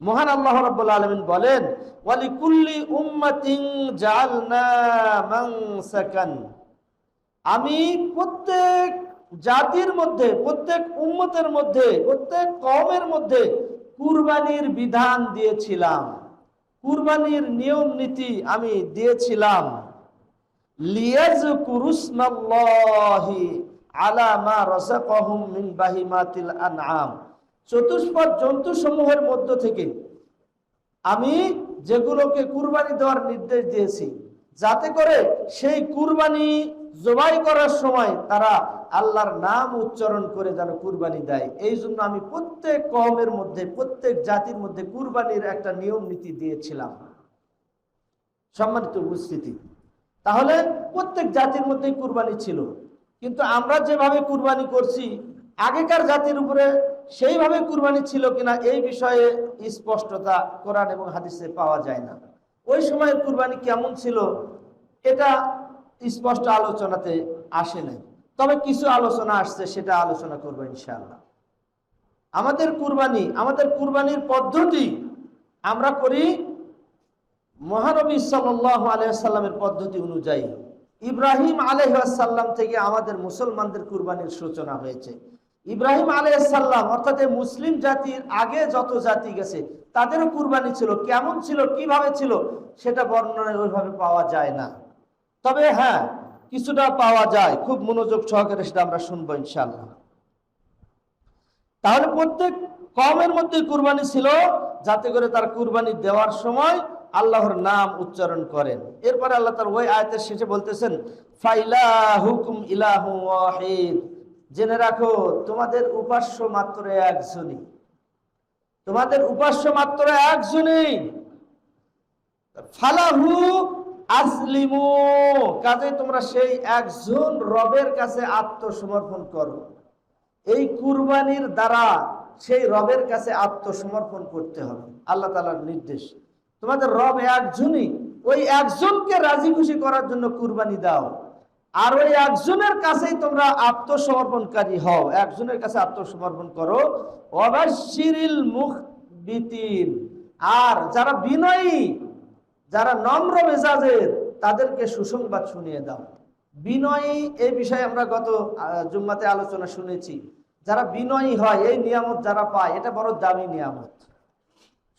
মহান আল্লাহ রাব্বুল আলামিন বলেন ওয়ালি কুল্লি উম্মাতিন জাআলনা মানসাকান। আমি প্রত্যেক জাতির মধ্যে, প্রত্যেক উম্মতের মধ্যে, প্রত্যেক কমের মধ্যে কুরবানির বিধান দিয়েছিলাম। কুরবানির নিয়ম নীতি আমি দিয়েছিলাম। লিয়াজকুরুসমাল্লাহি আলা মা রাযাকাহুম মিন বাহিমাতিল আনআম। চতুষ্পদ জন্তু সমূহের মধ্য থেকে আমি যেগুলোকে কুরবানি দেওয়ার নির্দেশ দিয়েছি, যাতে করে সেই কুরবানি জবাই করার সময় তারা আল্লাহর নাম উচ্চারণ করে যেন কুরবানি দেয়। এই জন্য আমি প্রত্যেক কমের মধ্যে, প্রত্যেক জাতির মধ্যে কুরবানির একটা নিয়ম নীতি দিয়েছিলাম। সম্মানিত উপস্থিতি, তাহলে প্রত্যেক জাতির মধ্যেই কুরবানি ছিল। কিন্তু আমরা যেভাবে কুরবানি করছি, আগেকার জাতির উপরে সেইভাবে কুরবানি ছিল কিনা এই বিষয়ে স্পষ্টতা কোরআন এবং হাদিসে পাওয়া যায় না। ওই সময়ের কুরবানি কেমন ছিল, এটা স্পষ্ট আলোচনাতে আসে নাই। তবে কিছু আলোচনা আসছে, সেটা আলোচনা করব ইনশাআল্লাহ। আমাদের কুরবানি, আমাদের কুরবানির পদ্ধতি আমরা করি মহানবী সাল্লাহ আলাইসাল্লামের পদ্ধতি অনুযায়ী। ইব্রাহিম আলহাসাল্লাম থেকে আমাদের মুসলমানদের কুরবানির সূচনা হয়েছে। ইব্রাহিম আলাইসাল্লাম অর্থাৎ মুসলিম জাতির আগে যত জাতি গেছে, তাদেরও কুরবানি ছিল। কেমন ছিল, কীভাবে ছিল, সেটা বর্ণনায় ওইভাবে পাওয়া যায় না। তবে হ্যাঁ কিছুটা পাওয়া যায়। খুব মনোযোগ সহকারে সেটা আমরা শুনব ইনশাল্লাহ তাহলে প্রত্যেক কমের মধ্যে কুরবানি ছিল, যাতে করে তার কুরবানি দেওয়ার সময় আল্লাহর নাম উচ্চারণ করেন। এরপরে আল্লাহ তার ওই আয়তের শেষে বলতেছেন ফাইলা হুকুম ইলাহু ওয়াহিদ। জেনে রাখো, তোমাদের উপাস্য মাত্র একজনই। তোমাদের উপাস্য মাত্র একজনই। ফালাহু আসলিমু কাজে তোমরা সেই একজন রবের কাছে আত্মসমর্পণ করো। এই কুরবানির দ্বারা সেই রবের কাছে আত্মসমর্পণ করতে হবে, আল্লাহ তালার নির্দেশ। তোমাদের রব একজনই, ওই একজনকে রাজি খুশি করার জন্য কুরবানি দাও। আর ওই একজনের কাছেই তোমরা আত্মসমর্পণকারী হও। একজনের কাছে আত্মসমর্পণ করো। অবাশিরিল মুখ বিতিন আর যারা বিনয়ী, যারা নম্র মেজাজের, তাদেরকে সুসংবাদ শুনিয়ে দাও। বিনয়ী, এই বিষয়ে আমরা গত জুম্মাতে আলোচনা শুনেছি। যারা বিনয়ী হয়, এই নিয়ামত যারা পায়, এটা বড় দামি নিয়ামত।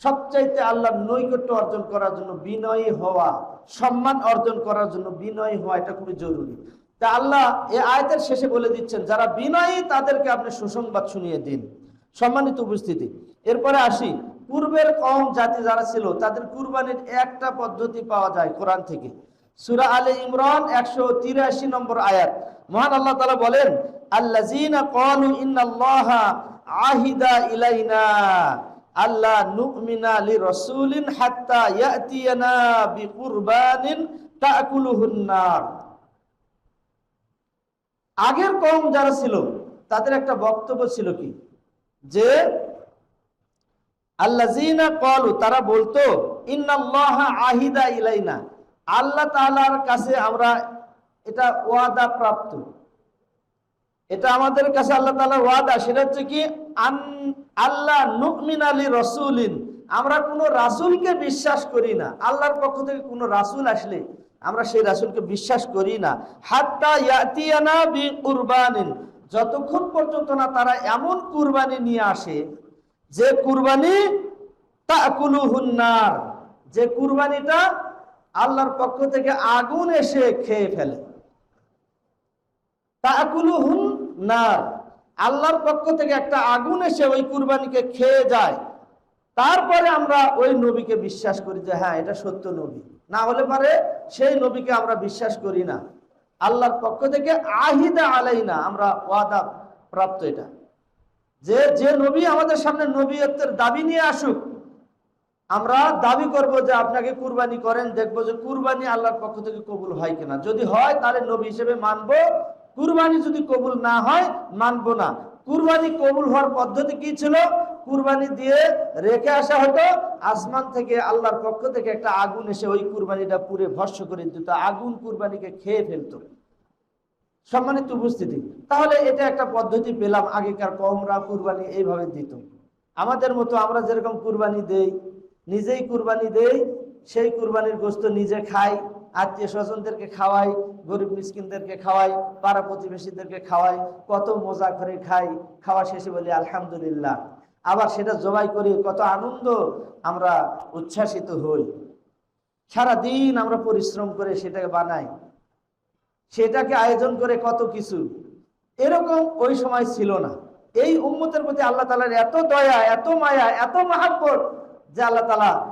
সবচাইতে আল্লাহর নৈকট্য অর্জন করার জন্য বিনয়ী হওয়া। সম্মান অর্জন করার জন্য বিনয়ী হওয়া এটা খুবই জরুরি। তা আল্লাহ এ আয়তের শেষে বলে দিচ্ছেন, যারা বিনয়ী তাদেরকে আপনি সুসংবাদ শুনিয়ে দিন। সম্মানিত উপস্থিতি, এরপরে আসি। পূর্বের কম জাতি যারা ছিল, তাদের কুরবানির একটা পদ্ধতি পাওয়া যায় কোরআন থেকে। সুরা আলে ইমরান একশো তিরাশি নম্বর আয়াত। মহান আল্লাহ তালা বলেন ইলাইনা। আল্লাহ নুমিনা লি রসুলিন হাত্তা ইয়াতিয়ানা বিকুরবানিন তাকুলুহুন নার আগের কম যারা ছিল, তাদের একটা বক্তব্য ছিল কি? যে আল্লাজিনা কলু তারা বলতো, ইন্নাল্লাহা আহিদা ইলাইনা। আল্লাহ তাআলার কাছে আমরা এটা ওয়াদা প্রাপ্ত। এটা আমাদের কাছে আল্লাহ তাআলার ওয়াদা, সেটা হচ্ছে কি আল্লাহ নুমিন আলী রসুলিন আমরা কোনো রাসূলকে বিশ্বাস করি না। আল্লাহর পক্ষ থেকে কোনো রাসূল আসলে আমরা সেই রাসূলকে বিশ্বাস করি না। হাত্তা বি কুরবানিন যতক্ষণ পর্যন্ত না তারা এমন কুরবানি নিয়ে আসে, যে কুরবানি তাকুলুহুন্নার যে কুরবানিটা আল্লাহর পক্ষ থেকে আগুন এসে খেয়ে ফেলে। তা তাকুলুহুন নার আল্লাহর পক্ষ থেকে একটা আগুন এসে ওই কুরবানিকে খেয়ে যায়। তারপরে আমরা ওই নবীকে বিশ্বাস করি যে হ্যাঁ এটা সত্য নবী। না হলে পারে সেই নবীকে আমরা বিশ্বাস করি না। আল্লাহর পক্ষ থেকে আহিদা আলাইনা, আমরা ওয়াদা প্রাপ্ত এটা। যে যে নবী আমাদের সামনে নবীয়ত্বের দাবি নিয়ে আসুক, আমরা দাবি করব যে আপনাকে কুরবানি করেন, দেখব যে কুরবানি আল্লাহর পক্ষ থেকে কবুল হয় কিনা। যদি হয়, তাহলে নবী হিসেবে মানবো কুরবানি যদি কবুল না হয়, মানবো না। কুরবানি কবুল হওয়ার পদ্ধতি কি ছিল? কুরবানি দিয়ে রেখে আসা হতো, আসমান থেকে আল্লাহর পক্ষ থেকে একটা আগুন এসে ওই কুরবানিটা পুরে ভস্য করে দিত। আগুন কুরবানিকে খেয়ে ফেলতো। সম্মানিত উপস্থিতি, তাহলে এটা একটা পদ্ধতি পেলাম আগেকার কমরা কুরবানি এইভাবে দিত। আমাদের মতো আমরা যেরকম কুরবানি দেই, নিজেই কুরবানি দেই, সেই কুরবানির গোস্ত নিজে খাই। আত্মীয় স্বজনদেরকে খাওয়াই, গরিব মিসকিনদেরকে খাওয়াই, পাড়া প্রতিবেশীদেরকে খাওয়াই, কত মজা করে খাই, খাওয়া শেষে বলি, আলহামদুলিল্লাহ। আবার সেটা জবাই করি, কত আনন্দ, আমরা উচ্ছ্বাসিত হই। সারাদিন আমরা পরিশ্রম করে সেটাকে বানাই। সেটাকে আয়োজন করে কত কিছু। এরকম ওই সময় ছিল না। এই উম্মতের প্রতি আল্লাহ তালার এত দয়া, এত মায়া, এত মাহাব্বত যে আল্লাহ তালা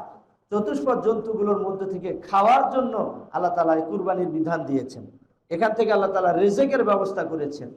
চতুষ্পদ জন্তুগুলোর মধ্যে থেকে খাওয়ার জন্য আল্লাহ তালা কুরবানির বিধান দিয়েছেন। এখান থেকে আল্লাহ তালা রেজেকের ব্যবস্থা করেছেন।